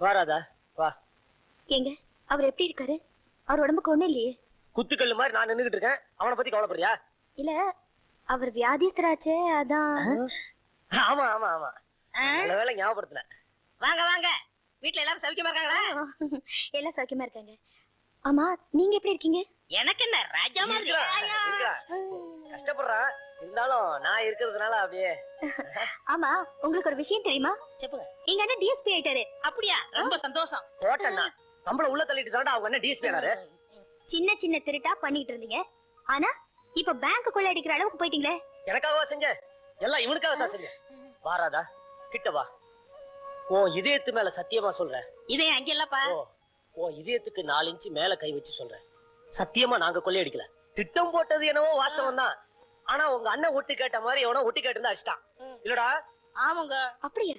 வாராதா? வா. ஏங்க அவர் எப்படி இருக்காரு? அவர் உடம்புக்கு ஒண்ணும் இல்லையே. குத்துக்கல்லு மாதிரி நான் நின்னுகிட்டு இருக்கேன். அவனை பத்தி கவலைப்படுறியா? இல்ல அவர் வியாதிஸ்தராச்சே அதான். ஆமா ஆமா ஆமா. நல்ல வேலை ஞாபகப்படுத்தின வாங்க வாங்க. வீட்ல எல்லாரும் சௌக்கியமா இருக்காங்களா? எல்லாம் சௌக்கியமா இருக்காங்க. ஆமா நீங்க எப்படி இருக்கீங்க? எனக்கு என்ன ராஜா மாதிரி. கஷ்டப்படுறான் இருந்தாலும் நான் இருக்கிறதுனால அப்படியே. ஆமா உங்களுக்கு ஒரு விஷயம் தெரியுமா? சொல்லுங்க. எங்க அண்ணன் டிஎஸ்பி ஆயிட்டாரு. அப்படியா? ரொம்ப சந்தோஷம். போட்டண்ணா நம்மள உள்ள தள்ளிட்டு தாடா அவங்க அண்ணன் டிஎஸ்பி ஆனாரு. சின்ன சின்ன திருட்டா பண்ணிட்டு இருந்தீங்க. ஆனா இப்ப பேங்க் கொள்ள அடிக்கிற அளவுக்கு போயிட்டீங்களே. எனக்காகவா செஞ்ச? எல்லாம் இவனுக்காக தான் செஞ்ச. வாராதா கிட்ட வா. உன் இதயத்து மேல சத்தியமா சொல்றேன் இதயம் அங்க இல்லப்பா ஓ இதயத்துக்கு நாலு இன்ச்சு மேல கை வச்சு சொல்றேன் சத்தியமா நாங்க கொள்ளையடிக்கல. திட்டம் போட்டது என்னவோ வாஸ்தவம் தான் ஆனா உங்க அண்ணன் ஒட்டு கேட்ட மாதிரி எவனோ ஒட்டு கேட்டு அடிச்சிட்டான். இல்லடா. ஆமாங்க. அப்படியா?